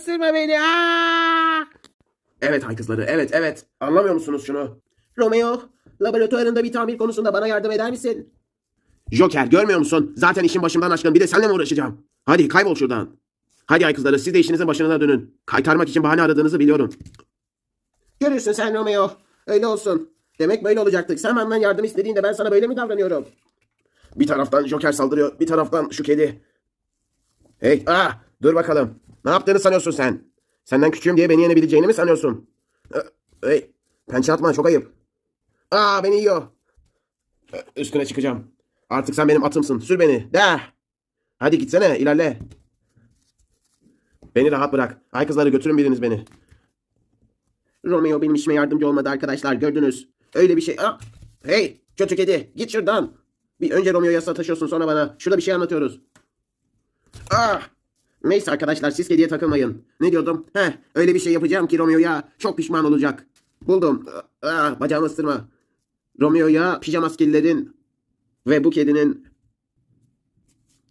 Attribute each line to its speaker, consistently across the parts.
Speaker 1: ısırma beni. Aa!
Speaker 2: Evet hay kızları evet evet. Anlamıyor musunuz şunu?
Speaker 1: Romeo, laboratuvarında bir tamir konusunda bana yardım eder misin?
Speaker 2: Joker görmüyor musun? Zaten işin başımdan aşkın bir de seninle mi uğraşacağım? Hadi kaybol şuradan. Hadi ay kızları siz de işinizin başına dönün. Kaytarmak için bahane aradığınızı biliyorum.
Speaker 1: Görürsün sen Romeo. Öyle olsun. Demek böyle olacaktık. Sen benden yardım istediğinde ben sana böyle mi davranıyorum?
Speaker 2: Bir taraftan Joker saldırıyor, bir taraftan şu kedi. Hey, aa, dur bakalım. Ne yaptığını sanıyorsun sen? Senden küçüğüm diye beni yenebileceğini mi sanıyorsun? Hey, pençe atma çok ayıp. Aa, beni yiyor. Üstüne çıkacağım. Artık sen benim atımsın. Sür beni. De. Hadi gitsene, ilerle. Beni rahat bırak. Ay kızları götürün biriniz beni.
Speaker 1: Romeo benim işime yardımcı olmadı arkadaşlar. Gördünüz. Öyle bir şey. Aa, hey kötü kedi git şuradan. Bir önce Romeo'ya sataşıyorsun sonra bana. Şurada bir şey anlatıyoruz. Ah! Neyse arkadaşlar siz kediye takılmayın. Ne diyordum? Heh öyle bir şey yapacağım ki Romeo'ya çok pişman olacak. Buldum. Ah, bacağımı ısırma. Romeo'ya pijama skillerin ve bu kedinin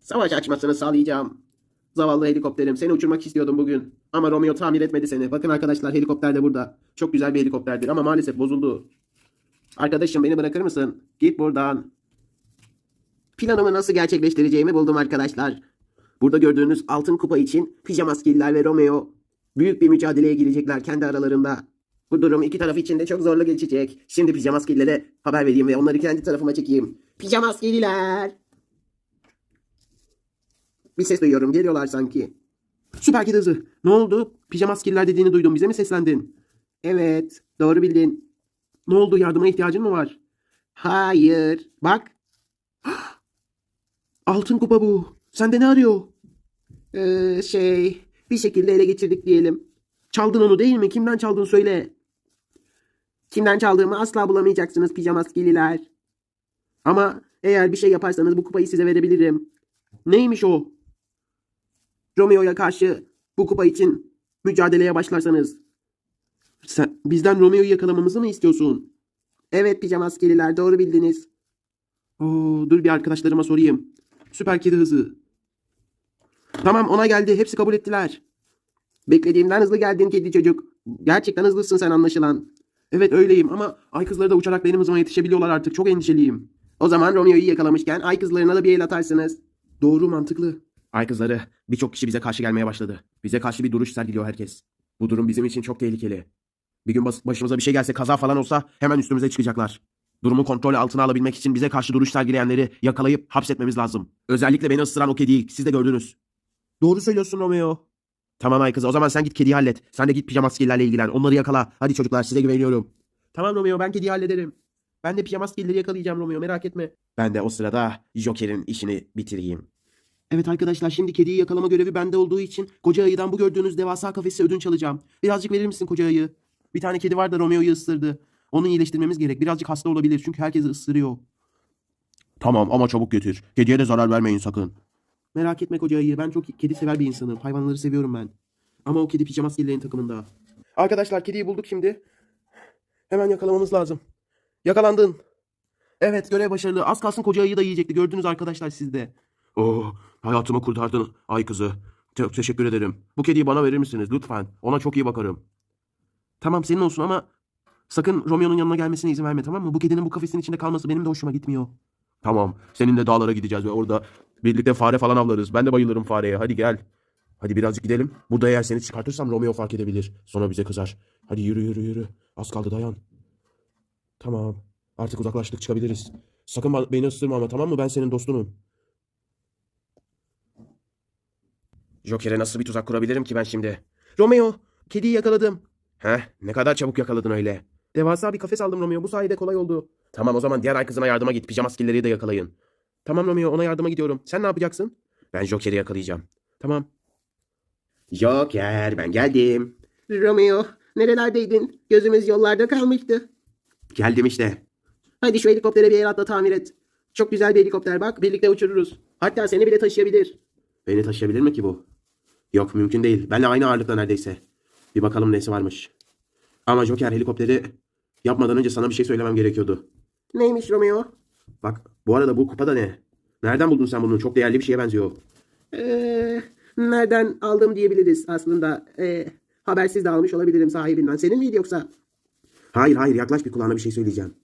Speaker 1: savaş açmasını sağlayacağım. Zavallı helikopterim. Seni uçurmak istiyordum bugün. Ama Romeo tamir etmedi seni. Bakın arkadaşlar helikopter de burada. Çok güzel bir helikopterdir ama maalesef bozuldu. Arkadaşım beni bırakır mısın? Git buradan. Planımı nasıl gerçekleştireceğimi buldum arkadaşlar. Burada gördüğünüz altın kupa için Pijamaskiller ve Romeo büyük bir mücadeleye girecekler kendi aralarında. Bu durum iki taraf için de çok zorlu geçecek. Şimdi Pijamaskillere haber vereyim ve onları kendi tarafıma çekeyim. Pijamaskiller! Bir ses duyuyorum. Geliyorlar sanki.
Speaker 2: Süper kedi hızı. Ne oldu? Pijama skiller dediğini duydum. Bize mi seslendin?
Speaker 1: Evet. Doğru bildin.
Speaker 2: Ne oldu? Yardıma ihtiyacın mı var?
Speaker 1: Hayır. Bak.
Speaker 2: Altın kupa bu. Sende ne arıyor?
Speaker 1: Ee, şey. Bir şekilde ele geçirdik diyelim.
Speaker 2: Çaldın onu değil mi? Kimden çaldın söyle.
Speaker 1: Kimden çaldığımı asla bulamayacaksınız pijamaskeliler. Ama eğer bir şey yaparsanız bu kupayı size verebilirim.
Speaker 2: Neymiş o?
Speaker 1: Romeo'ya karşı bu kupa için mücadeleye başlarsanız.
Speaker 2: Sen bizden Romeo'yu yakalamamızı mı istiyorsun?
Speaker 1: Evet pijamaskeliler doğru bildiniz.
Speaker 2: Oo, dur bir arkadaşlarıma sorayım. Süper kedi hızı. Tamam ona geldi. Hepsi kabul ettiler.
Speaker 1: Beklediğimden hızlı geldin kedi çocuk. Gerçekten hızlısın sen anlaşılan.
Speaker 2: Evet öyleyim ama ay kızları da uçarak benim hızıma yetişebiliyorlar artık. Çok endişeliyim.
Speaker 1: O zaman Romeo'yu yakalamışken ay kızlarına da bir el atarsınız.
Speaker 2: Doğru mantıklı. Ay kızları birçok kişi bize karşı gelmeye başladı. Bize karşı bir duruş sergiliyor herkes. Bu durum bizim için çok tehlikeli. Bir gün başımıza bir şey gelse kaza falan olsa hemen üstümüze çıkacaklar. Durumu kontrol altına alabilmek için bize karşı duruş sergileyenleri yakalayıp hapsetmemiz lazım. Özellikle beni ısıran o kediyi siz de gördünüz. Doğru söylüyorsun Romeo. Tamam ay kızı o zaman sen git kediyi hallet. Sen de git pijama skillerle ilgilen. Onları yakala. Hadi çocuklar size güveniyorum. Tamam Romeo ben kediyi hallederim. Ben de pijama skilleri yakalayacağım Romeo merak etme. Ben de o sırada Joker'in işini bitireyim. Evet arkadaşlar şimdi kediyi yakalama görevi bende olduğu için koca ayıdan bu gördüğünüz devasa kafesi ödünç alacağım. Birazcık verir misin koca ayı? Bir tane kedi var da Romeo'yu ısırdı. Onu iyileştirmemiz gerek. Birazcık hasta olabilir çünkü herkesi ısırıyor. Tamam ama çabuk getir. Kediye de zarar vermeyin sakın. Merak etme koca ayı. Ben çok kedi sever bir insanım. Hayvanları seviyorum ben. Ama o kedi pijama skillerin takımında. Arkadaşlar kediyi bulduk şimdi. Hemen yakalamamız lazım. Yakalandın. Evet görev başarılı. Az kalsın koca ayıyı da yiyecekti. Gördünüz arkadaşlar siz de. Oh hayatımı kurtardın ay kızı. Çok teşekkür ederim. Bu kediyi bana verir misiniz lütfen? Ona çok iyi bakarım. Tamam senin olsun ama sakın Romeo'nun yanına gelmesine izin verme tamam mı? Bu kedinin bu kafesin içinde kalması benim de hoşuma gitmiyor. Tamam. Seninle dağlara gideceğiz ve orada birlikte fare falan avlarız. Ben de bayılırım fareye. Hadi gel. Hadi birazcık gidelim. Burada eğer seni çıkartırsam Romeo fark edebilir. Sonra bize kızar. Hadi yürü yürü yürü. Az kaldı dayan. Tamam. Artık uzaklaştık çıkabiliriz. Sakın beni ısırma ama tamam mı? Ben senin dostunum. Joker'e nasıl bir tuzak kurabilirim ki ben şimdi? Romeo, kediyi yakaladım. Heh, ne kadar çabuk yakaladın öyle. Devasa bir kafes aldım Romeo. Bu sayede kolay oldu. Tamam o zaman diğer ay kızına yardıma git. Pijama skilleri de yakalayın. Tamam Romeo ona yardıma gidiyorum. Sen ne yapacaksın? Ben Joker'i yakalayacağım. Tamam.
Speaker 1: Joker ben geldim. Romeo nerelerdeydin? Gözümüz yollarda kalmıştı.
Speaker 2: Geldim işte.
Speaker 1: Hadi şu helikoptere bir el atla tamir et. Çok güzel bir helikopter bak birlikte uçururuz. Hatta seni bile taşıyabilir.
Speaker 2: Beni taşıyabilir mi ki bu? Yok mümkün değil. Benle aynı ağırlıkta neredeyse. Bir bakalım nesi varmış. Ama Joker helikopteri yapmadan önce sana bir şey söylemem gerekiyordu.
Speaker 1: Neymiş Romeo?
Speaker 2: Bak bu arada bu kupa da ne? Nereden buldun sen bunu? Çok değerli bir şeye benziyor.
Speaker 1: Ee, nereden aldım diyebiliriz aslında. Ee, habersiz de almış olabilirim sahibinden. Senin miydi yoksa?
Speaker 2: Hayır hayır yaklaş bir kulağına bir şey söyleyeceğim.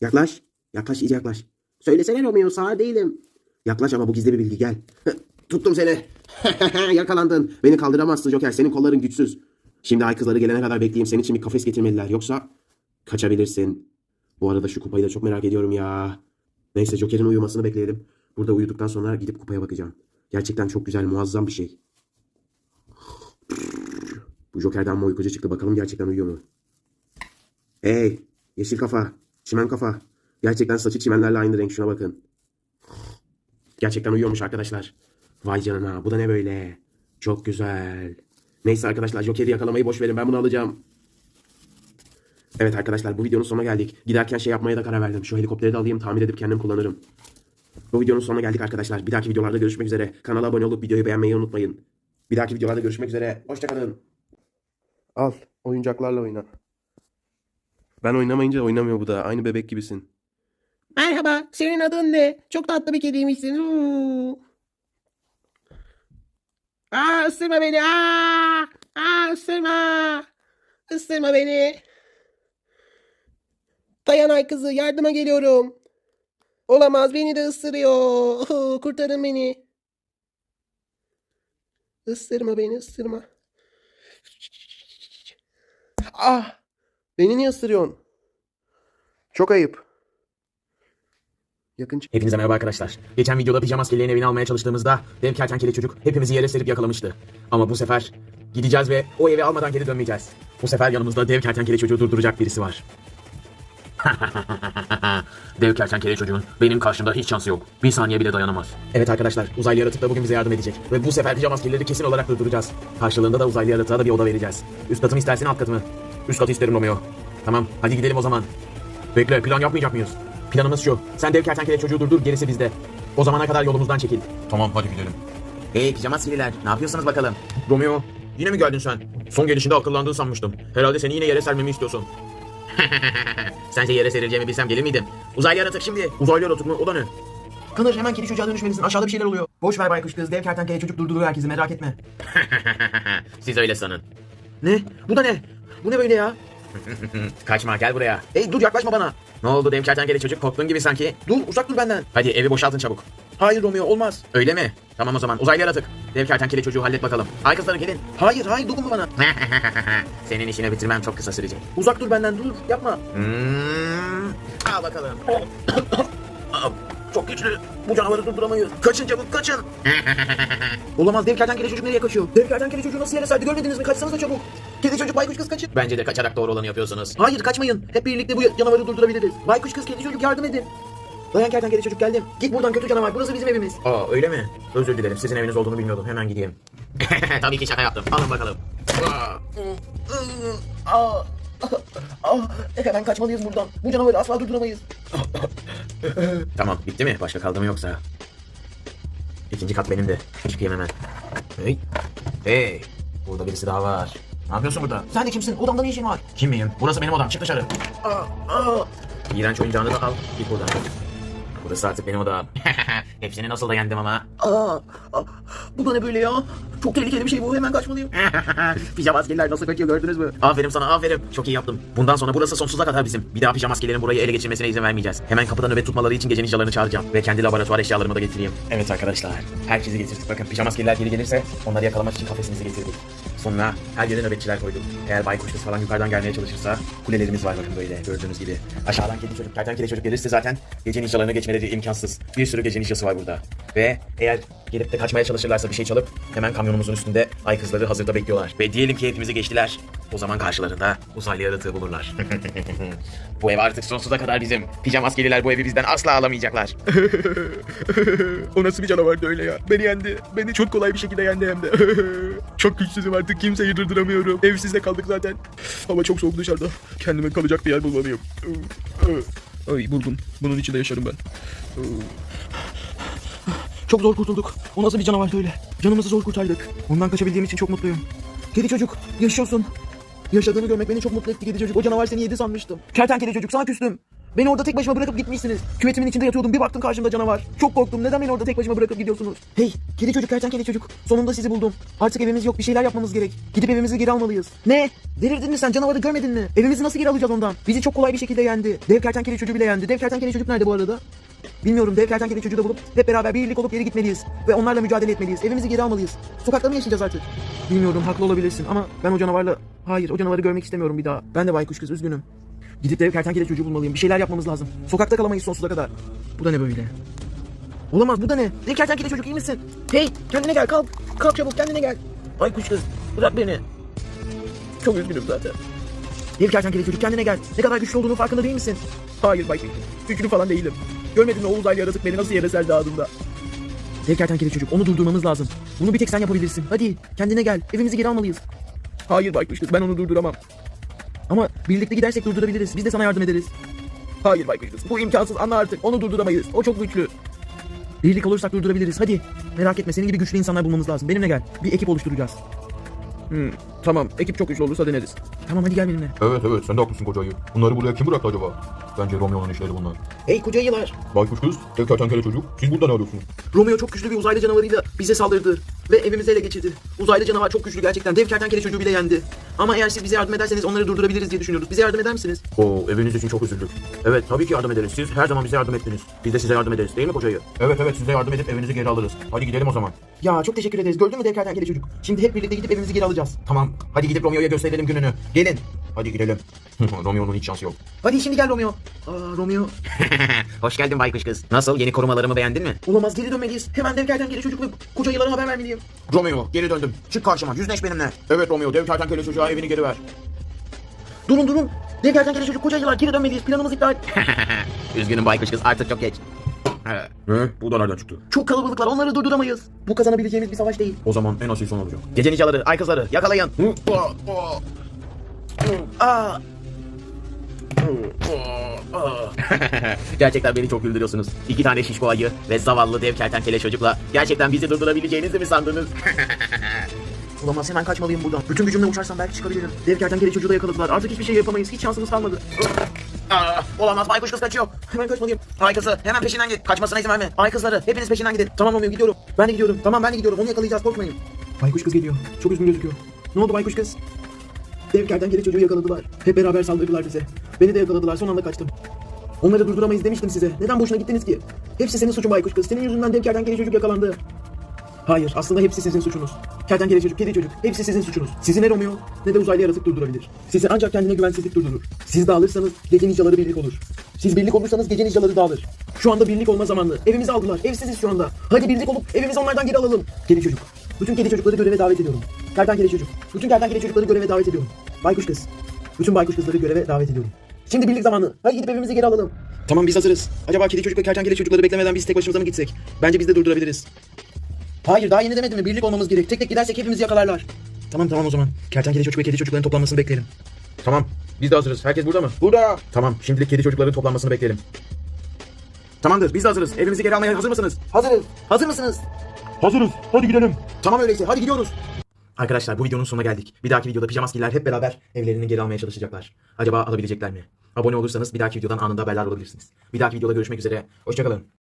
Speaker 2: Yaklaş. Yaklaş iyice yaklaş.
Speaker 1: Söylesene Romeo sağ değilim.
Speaker 2: Yaklaş ama bu gizli bir bilgi gel.
Speaker 1: Tuttum seni. Yakalandın.
Speaker 2: Beni kaldıramazsın Joker. Senin kolların güçsüz. Şimdi ay kızları gelene kadar bekleyeyim. Senin için bir kafes getirmeliler. Yoksa kaçabilirsin. Bu arada şu kupayı da çok merak ediyorum ya. Neyse Joker'in uyumasını bekleyelim. Burada uyuduktan sonra gidip kupaya bakacağım. Gerçekten çok güzel, muazzam bir şey. Bu Joker'den ama uykucu çıktı. Bakalım gerçekten uyuyor mu? Hey, yeşil kafa, çimen kafa. Gerçekten saçı çimenlerle aynı renk. Şuna bakın. Gerçekten uyuyormuş arkadaşlar. Vay canına bu da ne böyle? Çok güzel. Neyse arkadaşlar Joker'i yakalamayı boş verin ben bunu alacağım. Evet arkadaşlar bu videonun sonuna geldik. Giderken şey yapmaya da karar verdim. Şu helikopteri de alayım tamir edip kendim kullanırım. Bu videonun sonuna geldik arkadaşlar. Bir dahaki videolarda görüşmek üzere. Kanala abone olup videoyu beğenmeyi unutmayın. Bir dahaki videolarda görüşmek üzere. Hoşçakalın. Al oyuncaklarla oyna. Ben oynamayınca oynamıyor bu da. Aynı bebek gibisin.
Speaker 1: Merhaba. Senin adın ne? Çok tatlı bir kediymişsin. Uuu. Aa ısırma beni. Aa, aa ısırma. Isırma beni. Dayan ay kızı yardıma geliyorum. Olamaz beni de ısırıyor. Kurtarın beni. Isırma beni ısırma. Ah! Beni niye ısırıyorsun? Çok ayıp. Yakın.
Speaker 3: Hepinize merhaba arkadaşlar. Geçen videoda pijama askerilerin evini almaya çalıştığımızda dev kertenkele çocuk hepimizi yere serip yakalamıştı. Ama bu sefer gideceğiz ve o evi almadan geri dönmeyeceğiz. Bu sefer yanımızda dev kertenkele çocuğu durduracak birisi var. dev kertenkele çocuğun benim karşımda hiç şansı yok. Bir saniye bile dayanamaz. Evet arkadaşlar uzaylı yaratık da bugün bize yardım edecek. Ve bu sefer pijama askerleri kesin olarak durduracağız. Karşılığında da uzaylı yaratığa da bir oda vereceğiz. Üst katı mı istersin alt katı mı? Üst katı isterim Romeo. Tamam hadi gidelim o zaman. Bekle plan yapmayacak mıyız? Planımız şu. Sen dev kertenkele çocuğu durdur gerisi bizde. O zamana kadar yolumuzdan çekil. Tamam hadi gidelim. Hey pijama askeriler ne yapıyorsunuz bakalım? Romeo yine mi geldin sen? Son gelişinde akıllandın sanmıştım. Herhalde seni yine yere sermemi istiyorsun. Sence yere serileceğimi bilsem gelir miydim? Uzaylı yaratık şimdi. Uzaylı yaratık mı? O da ne? Kınır hemen kedi çocuğa dönüşmelisin. Aşağıda bir şeyler oluyor. Boş ver baykuş kız. Dev kertenkele çocuk durduruyor herkesi merak etme. Siz öyle sanın. Ne? Bu da ne? Bu ne böyle ya? Kaçma gel buraya. Hey dur yaklaşma bana. Ne oldu dev kertenkele çocuk korktuğun gibi sanki. Dur uzak dur benden. Hadi evi boşaltın çabuk. Hayır Romeo olmaz. Öyle mi? Tamam o zaman uzaylı yaratık. Dev kertenkele çocuğu hallet bakalım. Ay kızlarım gelin. Hayır hayır dokunma bana. Senin işini bitirmem çok kısa sürecek. Uzak dur benden dur yapma. Hmm, al bakalım. Çok güçlü. Bu canavarı durduramayız. Kaçın çabuk kaçın. Olamaz dev kertenkele çocuk nereye kaçıyor? Dev kertenkele çocuğu nasıl yere serdi görmediniz mi? Kaçsanız da çabuk. Kedi çocuk baykuş kız kaçın. Bence de kaçarak doğru olanı yapıyorsunuz. Hayır kaçmayın. Hep birlikte bu canavarı durdurabiliriz. Baykuş kız kedi çocuk yardım edin. Dayan kertenkele çocuk geldim. Git buradan kötü canavar. Burası bizim evimiz. Aa öyle mi? Özür dilerim. Sizin eviniz olduğunu bilmiyordum. Hemen gideyim. Tabii ki şaka yaptım. Alın bakalım. Aa, aa, hemen kaçmalıyız buradan. Bu canavarı asla durduramayız. tamam bitti mi? Başka kaldı mı yoksa? İkinci kat benim de. Çıkayım hemen. Hey. Hey. Burada birisi daha var. Ne yapıyorsun burada? Sen de kimsin? Odamda ne işin var? Kim miyim? Burası benim odam. Çık dışarı. Aa, aa. İğrenç oyuncağını da al. Git buradan. Burası artık benim odam. Hepsini nasıl da yendim ama. Aa, aa, bu da ne böyle ya? Çok tehlikeli bir şey bu. Hemen kaçmalıyım. pijama askerler nasıl kaçıyor gördünüz mü? Aferin sana aferin. Çok iyi yaptın. Bundan sonra burası sonsuza kadar bizim. Bir daha pijama askerlerin burayı ele geçirmesine izin vermeyeceğiz. Hemen kapıda nöbet tutmaları için gece ninjalarını çağıracağım. Ve kendi laboratuvar eşyalarımı da getireyim. Evet arkadaşlar. Herkesi getirdik. Bakın pijama askerler geri gelirse onları yakalamak için kafesimizi getirdik. Sonra her yere nöbetçiler koyduk. Eğer baykuş kız falan yukarıdan gelmeye çalışırsa kulelerimiz var bakın böyle gördüğünüz gibi. Aşağıdan kedi çocuk, kertenkele çocuk gelirse zaten gece ninjalarını geçmeleri imkansız. Bir sürü gece ninjası var burada. Ve eğer gelip de kaçmaya çalışırlarsa bir şey çalıp hemen kamyonumuzun üstünde ay kızları hazırda bekliyorlar. Ve diyelim ki hepimizi geçtiler. O zaman karşılarında uzaylı yaratığı bulurlar. bu ev artık sonsuza kadar bizim. Pijama askeriler bu evi bizden asla alamayacaklar.
Speaker 4: o nasıl bir canavardı öyle ya? Beni yendi. Beni çok kolay bir şekilde yendi hem de. çok güçsüzüm artık kimseyi durduramıyorum. Evsizde kaldık zaten. Hava çok soğuk dışarıda. Kendime kalacak bir yer bulmalıyım. Ay buldum. Bunun içinde yaşarım ben.
Speaker 3: Çok zor kurtulduk. O nasıl bir canavardı öyle? Canımızı zor kurtardık. Ondan kaçabildiğim için çok mutluyum. Kedi çocuk, yaşıyorsun. Yaşadığını görmek beni çok mutlu etti kedi çocuk. O canavar seni yedi sanmıştım. Kertenkele çocuk sana küstüm. Beni orada tek başıma bırakıp gitmişsiniz. Küvetimin içinde yatıyordum. Bir baktım karşımda canavar. Çok korktum. Neden beni orada tek başıma bırakıp gidiyorsunuz? Hey, kedi çocuk, kertenkele çocuk. Sonunda sizi buldum. Artık evimiz yok. Bir şeyler yapmamız gerek. Gidip evimizi geri almalıyız. Ne? Delirdin mi sen? Canavarı görmedin mi? Evimizi nasıl geri alacağız ondan? Bizi çok kolay bir şekilde yendi. Dev kertenkele çocuğu bile yendi. Dev kertenkele çocuk nerede bu arada? Bilmiyorum dev kertenkele çocuğu da bulup hep beraber birlik olup geri gitmeliyiz. Ve onlarla mücadele etmeliyiz. Evimizi geri almalıyız. Sokakta mı yaşayacağız artık? Bilmiyorum haklı olabilirsin ama ben o canavarla... Hayır o canavarı görmek istemiyorum bir daha. Ben de baykuş kız üzgünüm. Gidip dev kertenkele çocuğu bulmalıyım. Bir şeyler yapmamız lazım. Sokakta kalamayız sonsuza kadar. Bu da ne böyle? Olamaz bu da ne? Dev kertenkele çocuk iyi misin? Hey kendine gel kalk. Kalk çabuk kendine gel. Baykuş kız bırak beni. Çok üzgünüm zaten. Dev kertenkele çocuk kendine gel. Ne kadar güçlü olduğunu farkında değil misin?
Speaker 4: Hayır Bay. Güçlü falan değilim. Görmedin mi o uzaylı yaratık beni nasıl yere serdi ağzımda.
Speaker 3: Dev kertenkele çocuk onu durdurmamız lazım. Bunu bir tek sen yapabilirsin. Hadi kendine gel. Evimizi geri almalıyız.
Speaker 4: Hayır Bay Kuşkuz ben onu durduramam.
Speaker 3: Ama birlikte gidersek durdurabiliriz. Biz de sana yardım ederiz.
Speaker 4: Hayır Bay Kuşkuz bu imkansız anla artık onu durduramayız. O çok güçlü.
Speaker 3: Birlik olursak durdurabiliriz. Hadi. Merak etme. Senin gibi güçlü insanlar bulmamız lazım. Benimle gel. Bir ekip oluşturacağız.
Speaker 4: Hmm, tamam ekip çok güçlü olursa deneriz.
Speaker 3: Tamam hadi gel benimle.
Speaker 5: Evet evet sen de haklısın kocayı. Bunları buraya kim bıraktı acaba? Bence Romeo'nun işleri bunlar.
Speaker 3: Hey koca ayılar.
Speaker 5: Baykuş kız, tek kertenkele çocuk. Siz burada ne arıyorsunuz?
Speaker 3: Romeo çok güçlü bir uzaylı canavarıyla bize saldırdı. Ve evimizi ele geçirdi. Uzaylı canavar çok güçlü gerçekten. Dev kertenkele çocuğu bile yendi. Ama eğer siz bize yardım ederseniz onları durdurabiliriz diye düşünüyoruz. Bize yardım eder misiniz?
Speaker 2: Oo eviniz için çok üzüldük. Evet tabii ki yardım ederiz. Siz her zaman bize yardım ettiniz. Biz de size yardım ederiz değil mi kocayı?
Speaker 5: Evet evet size yardım edip evinizi geri alırız. Hadi gidelim o zaman.
Speaker 3: Ya çok teşekkür ederiz. Gördün mü dev kertenkele çocuk? Şimdi hep birlikte gidip evimizi geri alacağız.
Speaker 2: Tamam hadi gidip Romeo'ya gösterelim gününü. Gelin. Hadi gidelim. Romeo'nun hiç şansı yok.
Speaker 3: Hadi şimdi gel Romeo. Aa Romeo.
Speaker 2: Hoş geldin baykuş kız. Nasıl yeni korumalarımı beğendin mi?
Speaker 3: Olamaz geri dönmeliyiz. Hemen dev kertenkele çocuk ve koca ayılara haber vermeliyim.
Speaker 2: Romeo geri döndüm. Çık karşıma yüzleş benimle. Evet Romeo dev kertenkele çocuğa evini geri ver.
Speaker 3: Durun durun. Dev kertenkele çocuk koca ayılar geri dönmeliyiz. Planımız iptal.
Speaker 2: Üzgünüm baykuş kız artık çok geç.
Speaker 5: Ne? Bu da nereden çıktı?
Speaker 3: Çok kalabalıklar onları durduramayız. Bu kazanabileceğimiz bir savaş değil.
Speaker 5: O zaman en asil son olacak.
Speaker 2: Gece ninjaları, ay kızları yakalayın.
Speaker 3: Aa
Speaker 2: Gerçekten beni çok güldürüyorsunuz. İki tane şişko ayı ve zavallı dev kertenkele çocukla gerçekten bizi durdurabileceğinizi mi sandınız?
Speaker 3: Olamaz hemen kaçmalıyım buradan. Bütün gücümle uçarsam belki çıkabilirim. Dev kertenkele çocuğu da yakaladılar. Artık hiçbir şey yapamayız. Hiç şansımız kalmadı.
Speaker 2: Aa, olamaz baykuş kız kaçıyor.
Speaker 3: Hemen kaçmalıyım.
Speaker 2: Ay kızı hemen peşinden git. Kaçmasına izin verme.
Speaker 3: Ay kızları hepiniz peşinden gidin. Tamam Romeo gidiyorum. Ben de gidiyorum. Tamam ben de gidiyorum. Onu yakalayacağız korkmayın. Baykuş kız geliyor. Çok üzgün gözüküyor. Ne oldu baykuş kız? Dev kertenkele çocuğu yakaladılar. Hep beraber saldırdılar bize. Beni de yakaladılar. Son anda kaçtım. Onları durduramayız demiştim size. Neden boşuna gittiniz ki? Hepsi senin suçun baykuş kız. Senin yüzünden dev kertenkele çocuk yakalandı. Hayır aslında hepsi sizin suçunuz. Kertenkele çocuk, kedi çocuk hepsi sizin suçunuz. Sizi ne Romeo ne de uzaylı yaratık durdurabilir. Sizi ancak kendine güvensizlik durdurur. Siz dağılırsanız gece ninjaları birlik olur. Siz birlik olursanız gece ninjaları dağılır. Şu anda birlik olma zamanı. Evimizi aldılar. Evsiziz şu anda. Hadi birlik olup evimizi onlardan geri alalım. Kedi çocuk. Bütün kedi çocukları göreve davet ediyorum. Kertenkele çocuk. Bütün kertenkele çocukları göreve davet ediyorum. Baykuş kız. Bütün baykuş kızları göreve davet ediyorum. Şimdi birlik zamanı. Hadi gidip evimizi geri alalım. Tamam biz hazırız. Acaba kedi çocuk ve kertenkele çocukları beklemeden biz tek başımıza mı gitsek? Bence biz de durdurabiliriz. Hayır daha yeni demedim mi? Birlik olmamız gerek. Tek tek gidersek hepimizi yakalarlar. Tamam tamam o zaman. Kertenkele çocuk ve kedi çocukların toplanmasını bekleyelim.
Speaker 2: Tamam biz de hazırız. Herkes burada mı?
Speaker 5: Burada.
Speaker 2: Tamam şimdilik kedi çocukların toplanmasını bekleyelim. Tamamdır biz de hazırız. Evimizi geri almaya hazır mısınız?
Speaker 3: Hazırız. Hazır mısınız?
Speaker 5: Hazırız. Hadi gidelim.
Speaker 3: Tamam öyleyse. Hadi gidiyoruz.
Speaker 2: Arkadaşlar bu videonun sonuna geldik. Bir dahaki videoda pijamaskiller hep beraber evlerini geri almaya çalışacaklar. Acaba alabilecekler mi? Abone olursanız bir dahaki videodan anında haberler olabilirsiniz. Bir dahaki videoda görüşmek üzere. Hoşçakalın.